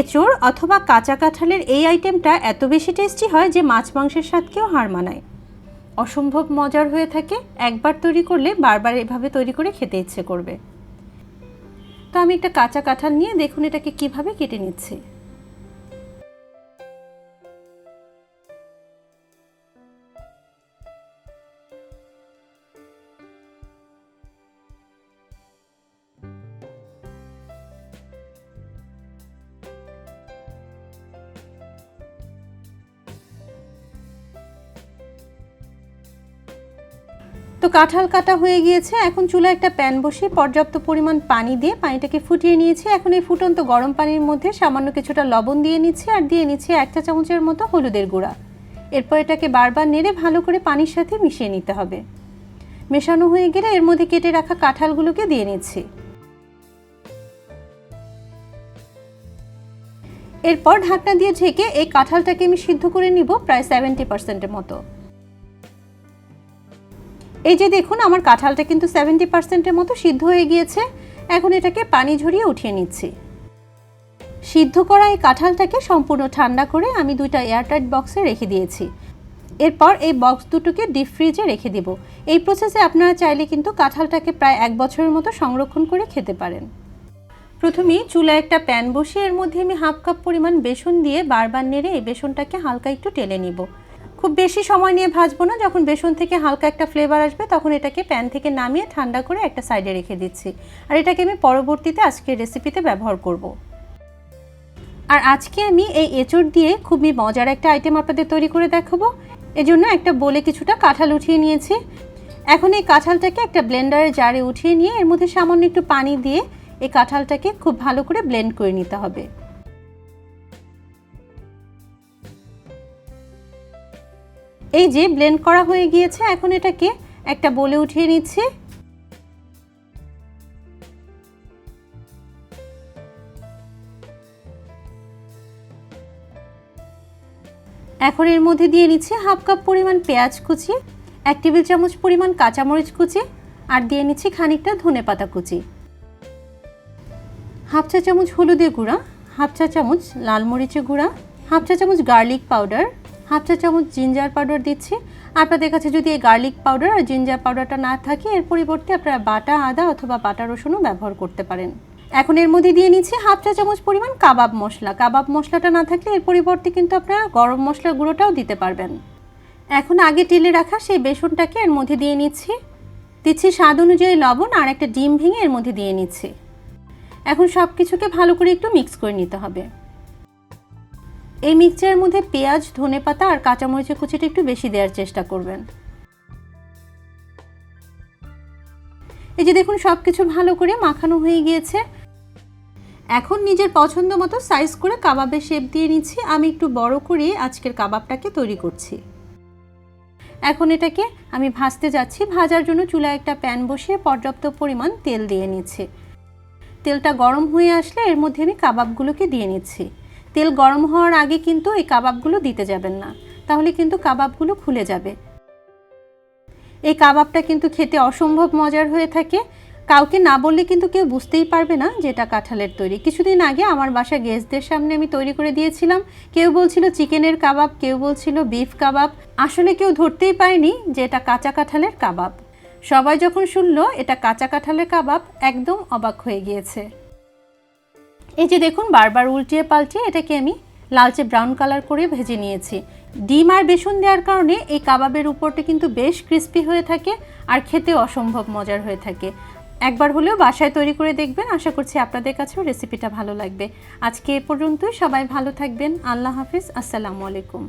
এঁচোড় অথবা কাঁচা কাঁঠালের এই আইটেমটা এত বেশি টেস্টি হয় যে মাছ মাংসের স্বাদকেও হার মানায়। অসম্ভব মজার হয়ে থাকে, একবার তৈরি করলে বারবার এভাবে তৈরি করে খেতে ইচ্ছে করবে। তো আমি একটা কাঁচা কাঁঠাল নিয়ে দেখুন এটাকে কীভাবে কেটে নিচ্ছি। তো কাঁঠাল কাটা হয়ে গিয়েছে। এখন চুলায় একটা প্যান বসিয়ে পর্যাপ্ত পরিমাণ পানি দিয়ে পানিটাকে ফুটিয়ে নিয়েছি। এখন এই ফুটন্ত গরম পানির মধ্যে সামান্য কিছুটা লবণ দিয়ে নিচ্ছি আর দিয়ে নিচ্ছি এক চা চামচের মতো হলুদের গুঁড়া। এরপর এটাকে বারবার নেড়ে ভালো করে পানির সাথে মিশিয়ে নিতে হবে। মেশানো হয়ে গেলে এর মধ্যে কেটে রাখা কাঁঠালগুলোকে দিয়ে নিচ্ছি। এরপর ঢাকনা দিয়ে ঢেকে এই কাঁঠালটাকে আমি সিদ্ধ করে নিব প্রায় সেভেন্টি পার্সেন্টের মতো। এই যে দেখুন, আমার কাঁঠালটা কিন্তু সেভেন্টি পার্সেন্টের মতো সিদ্ধ হয়ে গিয়েছে। এখন এটাকে পানি ঝরিয়ে উঠিয়ে নিচ্ছি। সিদ্ধ করা এই কাঁঠালটাকে সম্পূর্ণ ঠান্ডা করে আমি দুইটা এয়ারটাইট বক্সে রেখে দিয়েছি। এরপর এই বক্স দুটোকে ডিপ ফ্রিজে রেখে দেব। এই প্রসেসে আপনারা চাইলে কিন্তু কাঁঠালটাকে প্রায় এক বছরের মতো সংরক্ষণ করে খেতে পারেন। প্রথমেই চুলায় একটা প্যান বসিয়ে এর মধ্যে আমি হাফ কাপ পরিমাণ বেসন দিয়ে বারবার নেড়ে এই বেসনটাকে হালকা একটু টেলে নিব। খুব বেশি সময় নিয়ে ভাজবো না। যখন বেসন থেকে হালকা একটা ফ্লেভার আসবে, তখন এটাকে প্যান থেকে নামিয়ে ঠান্ডা করে একটা সাইডে রেখে দিচ্ছি। আর এটাকে আমি পরবর্তীতে আজকের রেসিপিতে ব্যবহার করব। আর আজকে আমি এই এঁচড় দিয়ে খুবই মজার একটা আইটেম আপনাদের তৈরি করে দেখাবো। এজন্য একটা বলে কিছুটা কাঁঠাল উঠিয়ে নিয়েছি। এখন এই কাঁঠালটাকে একটা ব্লেন্ডারের জারে উঠিয়ে নিয়ে, এর মধ্যে সামান্য একটু পানি দিয়ে এই কাঁঠালটাকে খুব ভালো করে ব্লেন্ড করে নিতে হবে। এই যে ব্লেন্ড করা হয়ে গিয়েছে, এখন এটাকে একটা বলে উঠিয়ে নিচ্ছি। এখন এর মধ্যে দিয়ে নিচ্ছি হাফ কাপ পরিমাণ পেঁয়াজ কুচি, এক টেবিল চামচ পরিমাণ কাঁচামরিচ কুচি, আর দিয়ে নিচ্ছি খানিকটা ধনে পাতা কুচি। হাফ চা চামচ হলুদের গুঁড়া, হাফ চা চামচ লাল মরিচের গুঁড়া, হাফ চা চামচ গার্লিক পাউডার হাফ চা চামচ জিঞ্জার পাউডার দিচ্ছি। আপনাদের কাছে যদি এই গার্লিক পাউডার আর জিঞ্জার পাউডারটা না থাকে, এর পরিবর্তে আপনারা বাটা, আদা অথবা বাটা রসুনও ব্যবহার করতে পারেন। এখন এর মধ্যে দিয়ে নিচ্ছি হাফ চা চামচ পরিমাণ কাবাব মশলা। কাবাব মশলাটা না থাকলে এর পরিবর্তে কিন্তু আপনারা গরম মশলার গুঁড়োটাও দিতে পারবেন। এখন আগে টেলে রাখা সেই বেসনটাকে এর মধ্যে দিয়ে নিচ্ছি। দিচ্ছি স্বাদ অনুযায়ী লবণ আর একটা ডিম ভেঙে এর মধ্যে দিয়ে নিচ্ছি। এখন সব কিছুকে ভালো করে একটু মিক্স করে নিতে হবে। এই মিক্সচারের মধ্যে পেঁয়াজ, ধনে পাতা আর কাঁচামরিচের কুচিটা একটু বেশি দেওয়ার চেষ্টা করবেন। এই যে দেখুন সব কিছু ভালো করে মাখানো হয়ে গিয়েছে। এখন নিজের পছন্দ মতো সাইজ করে কাবাবের শেপ দিয়ে নিচ্ছি। আমি একটু বড় করে আজকের কাবাবটাকে তৈরি করছি। এখন এটাকে আমি ভাজতে যাচ্ছি। ভাজার জন্য চুলায় একটা প্যান বসিয়ে পর্যাপ্ত পরিমাণ তেল দিয়ে নিচ্ছি। তেলটা গরম হয়ে আসলে এর মধ্যে আমি কাবাবগুলোকে দিয়ে নিচ্ছি। তেল গরম হওয়ার আগে কিন্তু এই কাবাবগুলো দিতে যাবেন না। তাহলে কিন্তু কাবাবগুলো খুলে যাবে। এই কাবাবটা কিন্তু খেতে অসম্ভব মজার হয়ে থাকে। কাউকে না বললে কিন্তু কেউ বুঝতেই পারবে না যে এটা কাঁঠালের তৈরি। কিছুদিন আগে আমার বাসা গেস্টদের সামনে আমি তৈরি করে দিয়েছিলাম। কেউ বলছিল চিকেনের কাবাব, কেউ বলছিল বিফ কাবাব। আসলে কেউ ধরতেই পারেনি যে এটা কাঁচা কাঁঠালের কাবাব। সবাই যখন শুনলো, এটা কাঁচা কাঁঠালের কাবাব, একদম অবাক হয়ে গিয়েছে। এই যে দেখুন, বারবার উল্টিয়ে পাল্টিয়ে এটাকে আমি লালচে ব্রাউন কালার করে ভেজে নিয়েছি। ডিম আর বেসন দেওয়ার কারণে এই কাবাবের উপরটা কিন্তু বেশ ক্রিস্পি হয়ে থাকে আর খেতে অসম্ভব মজার হয়ে থাকে। একবার হলেও বাসায় তৈরি করে দেখবেন, আশা করছি আপনাদের কাছেও রেসিপিটা ভালো লাগবে। আজকে এ পর্যন্তই, সবাই ভালো থাকবেন, আল্লাহ হাফিজ, আসসালামু আলাইকুম।